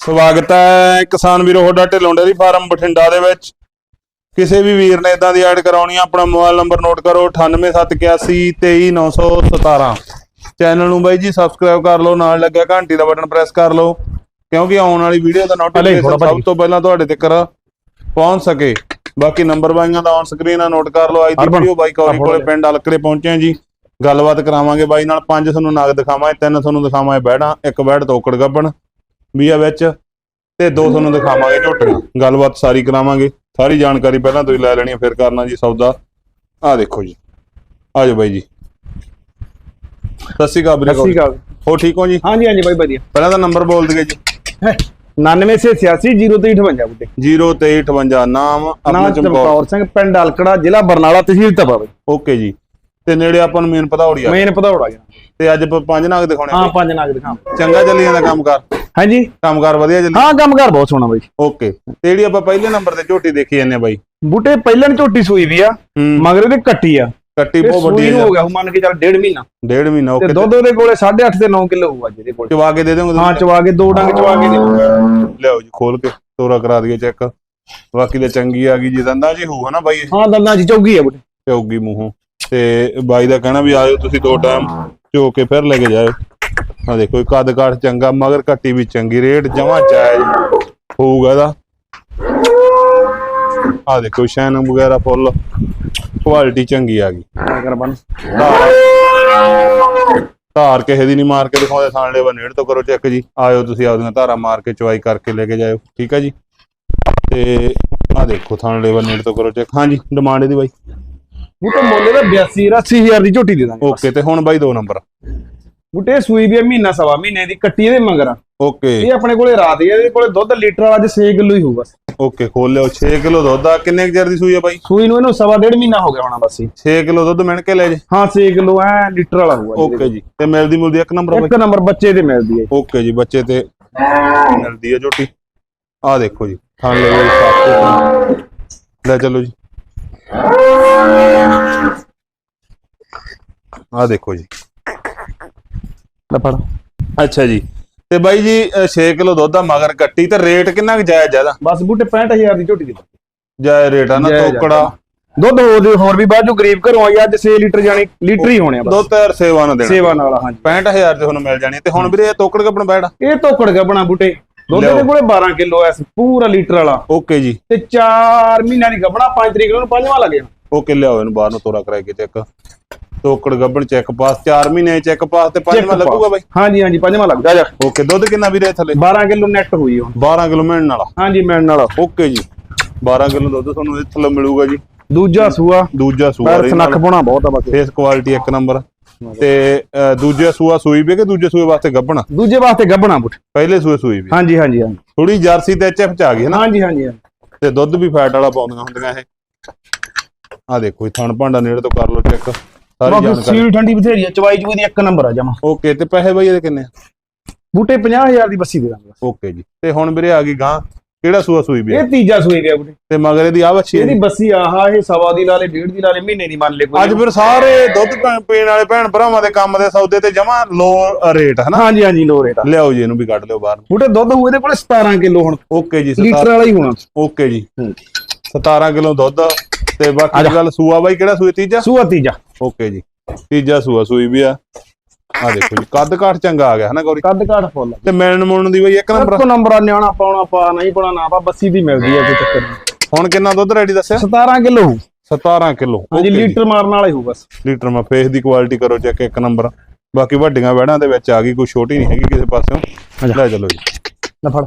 ਸਵਾਗਤ ਹੈ ਕਿਸਾਨ ਵੀਰੋ ਤੁਹਾਡਾ ਢਿੱਲੋਂ ਡੇਅਰੀ ਫਾਰਮ ਬਠਿੰਡਾ ਦੇ ਵਿੱਚ। ਕਿਸੇ ਵੀ ਵੀਰ ਨੇ ਇਦਾਂ ਦੀ ਐਡ ਕਰਾਉਣੀ ਆ ਆਪਣਾ ਮੋਬਾਈਲ ਨੰਬਰ ਨੋਟ ਕਰੋ 9871823917 ਚੈਨਲ ਨੂੰ ਬਾਈ ਜੀ ਸਬਸਕ੍ਰਾਈਬ ਕਰ ਲਓ ਨਾਲ ਲੱਗਿਆ ਘੰਟੀ ਦਾ ਬਟਨ ਪ੍ਰੈਸ ਕਰ ਲਓ ਕਿਉਂਕਿ ਆਉਣ ਵਾਲੀ ਵੀਡੀਓ ਦਾ ਨੋਟੀਫਿਕੇਸ਼ਨ ਸਭ ਤੋਂ ਪਹਿਲਾਂ ਤੁਹਾਡੇ ਤੱਕ ਪਹੁੰਚ ਸਕੇ। ਬਾਕੀ ਨੰਬਰ ਬਾਈਆਂ ਦਾ ਔਨ ਸਕਰੀਨ ਆ ਨੋਟ ਕਰ ਲਓ ਅੱਜ ਦੀ ਵੀਡੀਓ ਬਾਈ ਕੌਰੀ ਕੋਲੇ ਪਿੰਡ ਅਲਕਰੇ ਪਹੁੰਚੇ ਆ ਜੀ। ਗੱਲਬਾਤ ਕਰਾਵਾਂਗੇ ਬਾਈ ਨਾਲ ਪੰਜ ਤੁਹਾਨੂੰ ਨਗ ਦਿਖਾਵਾਂਗੇ ਤਿੰਨ ਤੁਹਾਨੂੰ ਦਿਖਾਵਾਂਗੇ ਬੈੜਾਂ ਇੱਕ ਬੈੜ ਤੋਕੜ ਗੱਬਣ। ਵੀ ਆ ਵਿੱਚ ਤੇ ਦੋ ਤੁਹਾਨੂੰ ਦਿਖਾਵਾਂਗੇ। ਝੋਟੀਆਂ ਗੱਲਬਾਤ ਸਾਰੀ ਕਰਾਵਾਂਗੇ। ਸਾਰੀ ਜਾਣਕਾਰੀ ਪਹਿਲਾਂ ਤੁਸੀਂ ਲੈ ਲੈਣੀ ਫਿਰ ਕਰਨਾ ਜੀ ਸੌਦਾ। ਆ ਦੇਖੋ ਜੀ। ਆ ਜਾਓ ਬਾਈ ਜੀ। ਸਤਿ ਸ਼੍ਰੀ ਅਕਾਲ ਵੀਰੇ ਸਤਿ ਸ਼੍ਰੀ ਅਕਾਲ। ਹੋ ਠੀਕ ਹੋ ਜੀ? ਹਾਂਜੀ ਹਾਂਜੀ ਬਾਈ ਵਧੀਆ। ਪਹਿਲਾਂ ਤਾਂ ਨੰਬਰ ਬੋਲ ਦਈਏ ਜੀ। 99 ਸੇ 86 0358 ਬੁੱਟੇ 0358 ਨਾਮ ਆਪਣਾ ਚਮਕੌਰ। ਸਿੰਘ ਪਿੰਡ ਅਲਕੜਾ ਜ਼ਿਲ੍ਹਾ ਬਰਨਾਲਾ ਤਹਿਸੀਲ ਤਪਾ ਓਕੇ ਜੀ। ਤੇ ਨੇੜੇ ਆਪਾਂ ਨੂੰ ਮੇਨ ਪਧੌੜੀ ਆ। ਮੇਨ ਪਧੌੜਾ ਤੇ ਅੱਜ ਪੰਜ ਨਾਗ ਦਿਖਾਉਣੇ ਹਾਂ ਪੰਜ ਨਾਗ ਦਿਖਾਂ ਚੰਗਾ ਚੱਲੀ ਜਾਂਦਾ ਕੰਮਕਾਰ ਹਾਂਜੀ? ਕੰਮਕਾਰ ਵਧੀਆ ਚੱਲੀ ਹਾਂ ਕੰਮਕਾਰ ਬਹੁਤ ਸੋਹਣਾ ਬਾਈ ਓਕੇ ਤੇ ਜਿਹੜੀ ਆਪਾਂ ਪਹਿਲੇ ਨੰਬਰ ਤੇ ਝੋਟੀ ਦੇਖੀ ਜਾਂਦੇ ਆ ਬਾਈ ਬੁੱਟੇ ਪਹਿਲਾਂ ਝੋਟੀ ਸੂਈ ਵੀ ਆ ਮਗਰ ਇਹਦੇ ਕੱਟੀ ਆ ਕੱਟੀ ਬਹੁਤ ਵੱਡੀ ਹੈ ਗਿਆ ਮੰਨ ਕੇ ਚੱਲ ਡੇਢ ਮਹੀਨਾ ਡੇਢ ਮਹੀਨਾ ਤੇ ਓਕੇ ਦੁੱਧ ਉਹਦੇ ਕੋਲੇ 8.5 ਤੇ 9 ਕਿਲੋ ਹੋਊਗਾ ਜਿਹਦੇ ਕੋਲ ਚਵਾ ਕੇ ਦੇ ਦੋਗੇ ਹਾਂ ਚਵਾ ਕੇ ਦੋ ਡੰਗ ਚਵਾ ਕੇ ਦੇ ਲਿਆਓ ਜੀ ਖੋਲ ਕੇ ਤੋਰਾ ਕਰਾ ਦਈਏ ਚੈੱਕ ਬਾਕੀ ਤੇ ਚੰਗੀ ਆ ਗਈ ਜੀ ਦੰਦਾ ਜੀ ਹੋਊਗਾ ਨਾ ਬਾਈ ਹਾਂ ਦੰਦਾਂ ਚ ਚੌਗੀ ਆ ਬੁੱਟੇ ਪਿਉਗੀ ਮੂੰਹੋਂ ਤੇ ਬਾਈ ਦਾ ਕਹਿਣਾ ਵੀ ਆਇਓ ਤੁਸੀਂ ਦੋ ਟਾਈਮ ਝੋ ਕੇ ਫਿਰ ਲੈ ਕੇ ਜਾਇਓ ਆ ਦੇਖੋ ਕੱਦ ਕਾਠ ਚੰਗਾ ਮਗਰ ਕੱਟੀ ਵੀ ਚੰਗੀ ਰੇਟ ਜਮਾ ਜਾਇਜ਼ ਹੋਊਗਾ ਇਹਦਾ। ਆ ਦੇਖੋ ਸ਼ੈਨ ਵਗੈਰਾ ਫੁੱਲ ਕੁਆਲਿਟੀ ਚੰਗੀ ਆ ਗਈ। ਧਾਰ ਕਿਸੇ ਦੀ ਨਹੀਂ ਮਾਰ ਕੇ ਦਿਖਾਉਂਦੇ ਥਾਣ ਲੈਵਾ ਨੇੜ ਤੋਂ ਕਰੋ ਚੈੱਕ ਜੀ। ਆਇਓ ਤੁਸੀਂ ਆਪਦੀਆਂ ਧਾਰਾਂ ਮਾਰ ਕੇ ਚਵਾਈ ਕਰਕੇ ਲੈ ਕੇ ਜਾਇਓ ਠੀਕ ਆ ਜੀ? ਤੇ ਆ ਦੇਖੋ ਥਾਣ ਲੈਵਾ ਨੇੜ ਤੋਂ ਕਰੋ ਚੈੱਕ। ਹਾਂਜੀ ਡਿਮਾਂਡ ਇਹਦੀ ਬਾਈ। ਬੁੱਟੇ ਮੁੱਲ ਦਾ 82 80000 ਦੀ ਝੋਟੀ ਦੇ ਦਾਂਗੇ ਓਕੇ ਤੇ ਹੁਣ ਬਾਈ ਦੋ ਨੰਬਰ। ਬੁੱਟੇ ਸੂਈ ਵੀ ਆ ਮਹੀਨਾ ਸਵਾ ਮਹੀਨੇ ਦੀ ਕੱਟੀ ਇਹਦੇ ਮਗਰ। ਓਕੇ। ਇਹ ਆਪਣੇ ਕੋਲੇ ਰਾਤ ਹੀ ਆ, ਇਹਦੇ ਕੋਲੇ ਦੁੱਧ ਲੀਟਰ ਵਾਲਾ ਅੱਜ 6 ਕਿਲੋ ਹੀ ਹੋਊ ਬਸ। ਓਕੇ ਖੋਲ ਲਿਓ 6 ਕਿਲੋ ਦੁੱਧ ਆ ਕਿੰਨੇ ਕੁ ਚਿਰ ਦੀ ਸੂਈ ਆ ਬਾਈ? ਸੂਈ ਨੂੰ ਇਹਨੂੰ ਸਵਾ ਡੇਢ ਮਹੀਨਾ ਹੋ ਗਿਆ ਹੋਣਾ ਬਸ ਹੀ 6 ਕਿਲੋ ਦੁੱਧ ਮਿਣ ਕੇ ਲੈ ਜੇ। ਹਾਂ 6 ਕਿਲੋ ਐ ਲੀਟਰ ਵਾਲਾ ਹੋਊਗਾ ਓਕੇ ਜੀ ਤੇ ਮਿਲਦੀ ਮੁਲਦੀ ਇੱਕ ਨੰਬਰ ਬਾਈ? ਇੱਕ ਨੰਬਰ ਬੱਚੇ ਤੇ ਮਿਲਦੀ ਹੈ ਓਕੇ ਜੀ ਬੱਚੇ ਤੇ ਮਿਲਦੀ ਆ ਝੋਟੀ। ਆ ਦੇਖੋ ਜੀ ਥਾਣ ਲੈ। ਲੈ ਚਲੋ ਜੀ। ਆ ਦੇਖੋ ਜੀ। ਲੈ ਫੜ। ਅੱਛਾ ਜੀ। ਤੇ ਬਾਈ ਜੀ 6 ਕਿਲੋ ਦੁੱਧ ਆ ਮਗਰ ਕੱਟੀ ਤੇ ਰੇਟ ਕਿੰਨਾ ਕੁ ਜਾਇਜ਼ ਜ਼ਿਆਦਾ ਬਸ ਬੂਟੇ 65000 ਦੀ ਝੋਟੀ ਦੇ ਜਾਇਜ਼ ਰੇਟ ਆ ਨਾ ਜਾਇਜ਼ ਆ। ਤੋਕੜਾ। ਦੁੱਧ ਹੋਰ ਦੇ ਹੋਰ ਵੀ ਬਾਅਦ ਚੋਂ ਗਰੀਬ ਘਰੋਂ ਆਈ ਅੱਜ 6 ਲੀਟਰ ਜਾਣੀ ਲੀਟਰ ਹੀ ਹੋਣੇ ਆ ਦੋ ਬਸ ਤੇਰ ਸੇਵਾ ਨਾ ਦੇਣਾ। ਸੇਵਾ ਨਾਲ ਹਾਂਜੀ। 65000 ਤੇ ਤੁਹਾਨੂੰ ਮਿਲ ਜਾਣੀ ਤੇ ਹੁਣ ਵੀਰੇ ਇਹ ਤੋਕੜ ਕੱਪਣ ਬੈਠ ਇਹ ਤੋਕੜ ਗੱਬਣਾ ਬੂਟੇ? ਦੁੱਧ। ਦੇ ਕੋਲੇ 12 ਕਿਲੋ ਐ ਪੂਰਾ ਲੀਟਰ ਵਾਲਾ। ਓਕੇ ਜੀ। ਤੇ 4 ਮਹੀਨਿਆਂ ਦੀ ਗੱਬਣਾ 5 ਤਰੀਕ ਨੂੰ ਪੰਜਵਾਂ ਲੱਗੇ ਓਕੇ ਲਿਆਓ ਇਹਨੂੰ ਬਾਹਰ ਨੂੰ ਤੋਰਾ ਕਰਾਏ ਕੇ ਚੈੱਕ ਤੋਕੜ ਗੱਬਣ ਚੈੱਕ ਪਾਸ 4 ਮਹੀਨੇ ਚੈੱਕ ਪਾਸ ਤੇ ਪੰਜਵਾਂ ਲੱਗੂਗਾ ਬਾਈ? ਹਾਂਜੀ ਹਾਂਜੀ ਪੰਜਵਾਂ ਲੱਗਦਾ ਜਾ ਓਕੇ ਦੁੱਧ ਕਿੰਨਾ ਵੀਰੇ ਥੱਲੇ? 12 ਕਿਲੋ ਨੈਟ ਹੋਈ ਹੁਣ। 12 ਕਿਲੋ ਮਿਲਣ ਵਾਲਾ। ਹਾਂਜੀ ਮਿਲਣ ਵਾਲਾ। ਓਕੇ ਜੀ। 12 ਕਿਲੋ ਦੁੱਧ ਤੁਹਾਨੂੰ ਇੱਥੇ ਥੱਲੇ ਮਿਲੂਗਾ ਜੀ। ਦੂਜਾ ਸੂਆ। ਦੂਜਾ ਸੂਆ ਪੈਰ ਸਨੱਖ ਪਾਉਣਾ ਬਹੁਤ ਆ ਬਸ ਫੇਸ ਕੁਆਲਿਟੀ ਇੱਕ ਨੰਬਰ ਤੇ ਦੂਜਾ ਸੂਆ ਸੂਈ ਵੀ ਕਿ ਦੂਜੇ ਸੂਏ ਵਾਸਤੇ ਗੱਬਣਾ? ਦੂਜੇ ਵਾਸਤੇ ਗੱਬਣਾ ਬੂਟੇ ਪਹਿਲੇ ਸੂਏ ਸੂਈ ਵੀ ਹਾਂਜੀ ਹਾਂਜੀ ਹਾਂਜੀ। ਥੋੜੀ ਜਰਸੀ ਤੇ ਐਚਐਫ ਚ ਆ ਗਈ ਹੈ ਨਾ। ਹਾਂਜੀ ਹਾਂਜੀ ਹਾਂਜੀ। ਤੇ ਦੁੱਧ ਵੀ ਫੈਟ ਵਾਲਾ ਪਾਉਂਦੀਆਂ ਹੁੰਦੀਆਂ ਇਹ। ਆ ਦੇਖੋ ਇਹ ਥਣ ਭਾਂਡਾ ਨੇੜੇ ਤੋਂ ਕਰ ਲਓ ਚੈੱਕ ਸਾਰੀ ਬਾਕੀ ਜਾਣਕਾਰੀ। ਸੀਲ ਠੰਡੀ ਬਥੇਰੀ ਆ ਚਵਾਈ ਚੂਈ ਦੀ ਇੱਕ ਨੰਬਰ ਆ ਜਮਾ। ਓਕੇ ਤੇ ਪੈਸੇ ਬਾਈ ਇਹਦੇ ਕਿੰਨੇ ਆ? ਬੂਟੇ 50000 ਦੀ ਬੱਸੀ ਦੇ ਦਾਂਗੇ। ਓਕੇ ਜੀ। ਤੇ ਹੁਣ ਵੀਰੇ ਆ ਗਈ ਗਾਂ ਕਿਹੜਾ ਸੂਆ ਸੂਈ ਵੀ? ਇਹ ਤੀਜਾ ਸੂਈ ਗਿਆ ਬੂਟੇ। ਤੇ ਮਗਰ ਇਹਦੀ ਆ ਵੱਛੀ ਇਹਦੀ ਬੱਸੀ ਆਹਾ ਇਹ ਸਵਾ ਦੀ ਲਾਲੇ ਡੇਢ ਦੀ ਲਾਲੇ ਮਹੀਨੇ ਦੀ ਮੰਨ ਲੈ ਕੋਈ। ਅੱਜ ਫਿਰ ਸਾਰੇ ਦੁੱਧ ਪੈ- ਪੀਣ ਵਾਲੇ ਭੈਣ ਭਰਾਵਾਂ ਦੇ ਕੰਮ ਦੇ ਸੌਦੇ ਤੇ ਜਮਾ ਲੋ ਰੇਟ ਹਨਾ? ਹਾਂਜੀ ਹਾਂਜੀ ਲੋ ਰੇਟ ਆ। ਲਿਆਓ ਜੀ ਇਹਨੂੰ ਵੀ ਕੱਢ ਲਿਓ ਬਾਹਰ। ਬੂਟੇ ਦੁੱਧ ਹੋਊ ਇਹਦੇ ਕੋਲੇ 17 ਕਿਲੋ ਹੁਣ। ਓਕੇ ਜੀ ਲੀਟਰ ਵਾਲਾ ਹੀ ਹੋਣਾ। ਓਕੇ ਜੀ। 17 ਕਿਲੋ ਦੁੱਧ। ਤੇ ਬਾਕੀ ਗੱਲ ਸੂਆ ਬਾਈ ਕਿਹੜਾ ਸੂਈ ਤੀਜਾ? ਸੂਆ ਤੀਜਾ। ਓਕੇ ਜੀ। ਤੀਜਾ ਸੂਆ ਸੂਈ ਵੀ ਆ। ਆ ਦੇਖੋ ਜੀ ਕੱਦ ਕਾਠ ਚੰਗਾ ਆ ਗਿਆ ਹਨਾ ਗੌਰੀ? ਕੱਦ ਕਾਠ ਫੁੱਲ ਤੇ ਮਿਲਣ ਮੁਲਣ ਦੀ ਬਾਈ ਇੱਕ ਨੰਬਰ ਇੱਕ ਨੰਬਰ ਆ ਨਿਆਣਾ ਪਾਉਣਾ ਪਾ ਨਹੀਂ ਪਾਉਣਾ ਨਾ ਪਾ ਬੱਸੀ ਦੀ ਮਿਲਦੀ ਆ ਕੋਈ ਚੱਕਰ ਨਹੀਂ। ਹੁਣ ਕਿੰਨਾ ਦੁੱਧ ਰੈਡੀ ਦੱਸਿਆ? 17 ਕਿਲੋ ਹੋਊ। 17 ਕਿਲੋ ਹਾਂਜੀ ਲੀਟਰ ਮਾਰਨ ਵਾਲਾ ਹੀ ਬਸ। ਲੀਟਰ ਮਾ ਫੇਸ ਦੀ ਕੁਆਲਿਟੀ ਕਰੋ ਚੈੱਕ ਇੱਕ ਨੰਬਰ ਬਾਕੀ ਵੱਡੀਆਂ ਵਹਿੜਾਂ ਦੇ ਵਿੱਚ ਆ ਗਈ ਕੋਈ ਛੋਟੀ ਨਹੀਂ ਹੈਗੀ ਕਿਸੇ ਪਾਸਿਓਂ। ਲੈ ਚਲੋ ਜੀ। ਲੈ ਫੜ।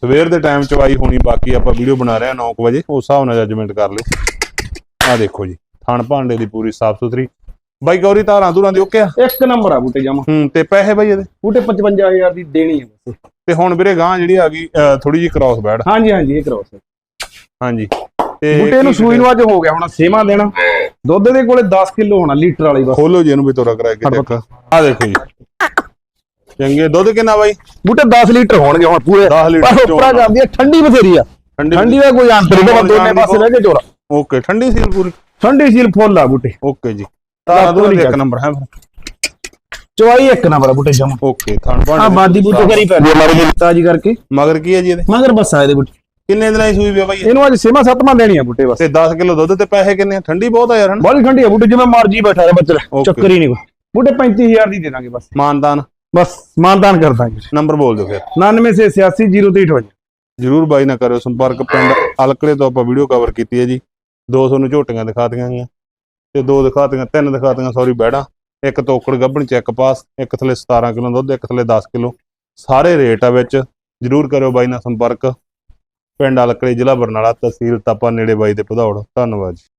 ਸਵੇਰ ਦੇ ਟਾਈਮ ਚਵਾਈ ਹੋਣੀ ਬਾਕੀ ਆਪਾਂ ਵੀਡੀਓ ਬਣਾ ਰਹੇ ਹਾਂ 9 ਵਜੇ ਉਸ ਹਿਸਾਬ ਨਾਲ ਜੱਜਮੈਂਟ ਕਰ ਲਿਓ ਆ ਦੇਖੋ ਜੀ। ਥਣ ਭਾਂਡੇ ਦੀ ਪੂਰੀ ਸਾਫ਼ ਸੁਥਰੀ। ਬਾਈ ਗੌਰੀ ਧਾਰਾਂ ਧੂਰਾਂ ਦੀ ਓਕੇ ਆ? ਇੱਕ ਨੰਬਰ ਆ ਬੂਟੇ ਜਮਾ। ਹੂੰ ਤੇ ਪੈਸੇ ਬਾਈ ਇਹਦੇ? ਬੂਟੇ 55000 ਦੀ ਦੇਣੀ ਹੈ ਬਸ। ਤੇ ਹੁਣ ਵੀਰੇ ਗਾਂ ਜਿਹੜੀ ਆ ਗਈ ਥੋੜੀ ਜਿਹੀ ਕ੍ਰਾਸ ਬੈੜ ਹਾਂਜੀ ਹਾਂਜੀ ਇਹ ਕਰਾਓ ਹਾਂਜੀ ਤੇ ਬੂਟੇ ਨੂੰ ਸੂਈ ਨੂੰ ਅੱਜ ਹੋ ਗਿਆ ਹੁਣ ਸੇਵਾ ਦੇਣਾ। ਦੁੱਧ ਦੇ ਕੋਲੇ 10 ਕਿਲੋ ਹੋਣਾ ਲੀਟਰ ਵਾਲੀ ਬਸ। ਖੋਲੋ ਜੀ ਇਹਨੂੰ ਵੀ ਤੋਰਾ ਕਰਾ ਕੇ ਚੈੱਕ ਆ ਦੇਖੋ ਜੀ। ਚੰਗੇ ਦੁੱਧ ਕਿੰਨਾ ਬਾਈ? ਬੂਟੇ 10 ਲੀਟਰ ਹੋਣਗੇ ਹੁਣ ਪੂਰੇ। 10 ਲੀਟਰ ਪਰ ਉੱਪਰਾ ਜਾਂਦੀ ਹੈ ਠੰਡੀ ਬਥੇਰੀ ਆ। ਠੰਡੀ ਦਾ ਕੋਈ ਅੰਤਰ ਨਹੀਂ ਦੋਨੇ ਪਾਸੇ ਰਹਿ ਕੇ ਚੋਰਾ ਓਕੇ ਠੰਡੀ ਸੀਲ ਪੂਰੀ। ਠੰਡੀ ਸੀਲ ਫੁੱਲ ਆ ਬੂਟੇ। ਓਕੇ ਜੀ। ਧੂਰਾਂ ਦੀ ਇੱਕ ਨੰਬਰ ਹੈ ਚਵਾਈ ਇੱਕ ਨੰਬਰ ਆ ਬੁੱਟੇ ਜਮ। ਓਕੇ ਥਣ ਆ ਭਾਂਡੇ ਬਾਦੀ ਬੁੱਟੇ ਕਰੀ ਪੈ ਗਈ ਤਾਜੀ ਕਰਕੇ। ਮਗਰ ਕੀ ਹੈ ਜੀ ਇਹਦੇ? ਮਗਰ ਬਸ ਆ ਇਹਦੇ ਬੁੱਟੇ। ਕਿੰਨੇ ਦਿਨਾਂ ਦੀ ਸੂਈ ਵੀ ਆ ਬਾਈ ਇਹ? ਇਹਨੂੰ ਅੱਜ ਸੇਵਾ ਸੱਤਵਾਂ ਦੇਣੀ ਆ ਬੁੱਟੇ ਬਸ। ਤੇ 10 ਕਿਲੋ ਦੁੱਧ ਤੇ ਪੈਸੇ ਕਿੰਨੇ ਆ? ਠੰਡੀ ਬਹੁਤ ਆ ਯਾਰ ਹਨ? ਬੜੀ ਠੰਡੀ ਆ ਬੁੱਟੇ ਜਿਵੇਂ ਮਰਜ਼ੀ ਬੈਠਾ ਰਹੇ ਬੱਚੇ. ਚੱਕਰ ਹੀ ਨਹੀਂ ਕੋਈ। ਬੁੱਟੇ 35000 ਦੀ ਦੇ ਦਾਂਗੇ ਬਸ। ਮਾਨਦਾਨ। ਬਸ ਮਾਨਦਾਨ ਕਰ ਦਾਂਗੇ। ਨੰਬਰ ਬੋਲ ਦਿਓ ਫਿਰ। 99 ਸੇ 86 0358 ਜਰੂਰ ਬਾਈ ਨਾਲ ਕਰਿਓ ਸੰਪਰਕ। ਪਿੰਡ ਅਲਕੜੇ ਤੋਂ ਆਪਾਂ ਵੀਡੀਓ ਕਵਰ ਕੀਤੀ ਹੈ ਜੀ। ਦੋ ਤੁਹਾਨੂੰ ਝੋਟੀਆਂ ਦਿਖਾਤੀਆਂ ਗਈਆਂ ਤੇ ਦੋ ਦਿਖਾਤੀਆਂ, ਤਿੰਨ ਦਿਖਾਤੀਆਂ ਸੌਰੀ ਬੈੜਾ, ਇੱਕ ਤੋਕੜ ਗੱਭਣ ਚੈੱਕ ਪਾਸ, ਇੱਕ ਥਲੇ 17 ਕਿਲੋ ਦੁੱਧ, ਇੱਕ ਥਲੇ 10 ਕਿਲੋ। ਸਾਰੇ ਰੇਟ ਆ ਵਿੱਚ, ਜਰੂਰ ਕਰਿਓ ਬਾਈ ਨਾਲ ਸੰਪਰਕ। ਪਿੰਡ ਅਲਕੜੇ ਜ਼ਿਲ੍ਹਾ ਬਰਨਾਲਾ ਤਹਿਸੀਲ ਤਾਪਾ ਨੇੜੇ ਬਾਈ ਦੇ ਭਦੌੜ। ਧੰਨਵਾਦ ਜੀ।